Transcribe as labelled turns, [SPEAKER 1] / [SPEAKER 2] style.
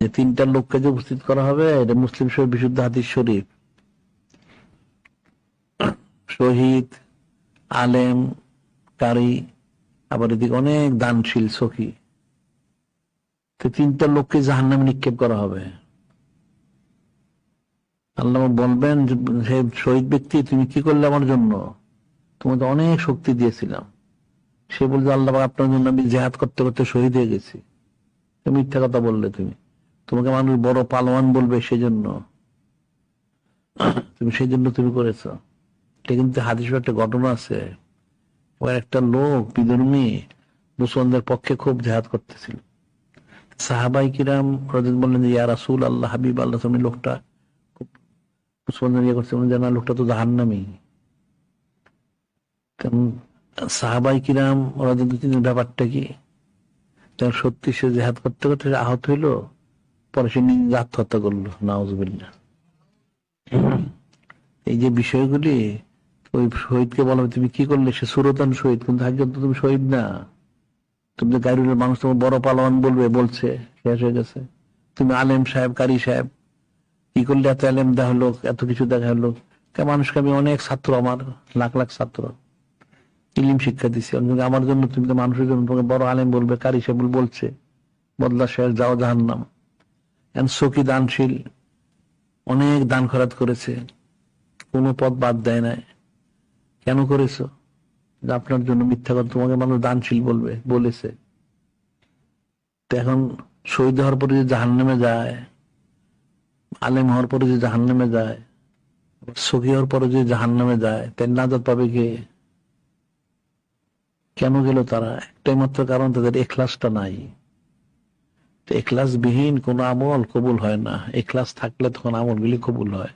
[SPEAKER 1] যে তিনটা লোককে যে উপস্থিত করা হবে, এটা মুসলিম শরীফ, বিশুদ্ধ হাদিস শরীফ। শহীদ, আলেম, কারি, আবার এদিকে অনেক দানশীল, সখী। তো তিনটা লোককে জাহান্নামে নিক্ষেপ করা হবে। আল্লাহ বলবেন হে শহীদ ব্যক্তি, তুমি কি করলে আমার জন্য? তোমাকে অনেক শক্তি দিয়েছিলাম। সে বলছে আল্লাহ, আপনার জন্য আমি জেহাদ করতে করতে শহীদ হয়ে গেছি। মিথ্যা কথা বললে তুমি। তোমাকে মানুষ বড় পালোয়ান বলবে সেজন্য। তুমি সেই জন্য তুমি করেছ। এটা কিন্তু হাদিসের একটা ঘটনা আছে। ওর একটা লোক বিধর্মী মুসলমানদের পক্ষে খুব জেহাদ করতেছিল। সাহাবাই কিরাম রাদিয়াল্লাহু বললেন যে, ইয়া রাসূল আল্লাহ হাবিব আল্লাহ, তুমি লোকটা খুব মুসলমানদের ইয়ে করছে। যে, না, লোকটা তো জাহান্নামী। তেমন সাহাবাই কিরাম কিন্তু ব্যাপারটা কি? সত্যি সে জেহাদ করতে করতে আহত হইল। পরে সে নিজে আত্মহত্যা করল, নাউজুবিল্লাহ। এই যে বিষয়গুলি, ওই শহীদকে বলা, তুমি কি করলে? সে সুরতান শহীদ, কিন্তু একজন তো তুমি শহীদ না। তুমি তো মানুষ, তোমার বড় পালোয়ান বলবে, বলছে, শেষ হয়ে গেছে। তুমি আলেম সাহেব, কারি সাহেব, কি করলে এত আলেম দেখা হলো এত কিছু দেখা হলো কে মানুষকে আমি অনেক ছাত্র আমার, লাখ লাখ ছাত্র। ইলিম শিক্ষা দিছি। আমার জন্য, তুমি তো মানুষের জন্য তোমাকে বড় আলেম বলবে, কারি সাহেব বলছে। বদলা শেষ, যাও জাহান্নাম। সখী দানশীল অনেক দান খরাত করেছে। কোনো পথ বাদ দেয় নাই। কেন করেছ? আপনার জন্য মিথ্যা কথা। তোমাকে মানুষ দানশীল বলবে, বলেছে। এখন শহীদ হওয়ার পরে যে জাহান নামে যায়, আলেম হওয়ার পরে যে জাহান নামে যায়, সখী হওয়ার পরে যে জাহান নামে যায় তাই নাজাত পাবে কে? কেন গেল তারা? একটাই মাত্র কারণ তাদের এখলাসটা নাই। তো এখলাস বিহীন কোন আমল কবুল হয় না। এখলাস থাকলে তখন আমলগুলি কবুল হয়।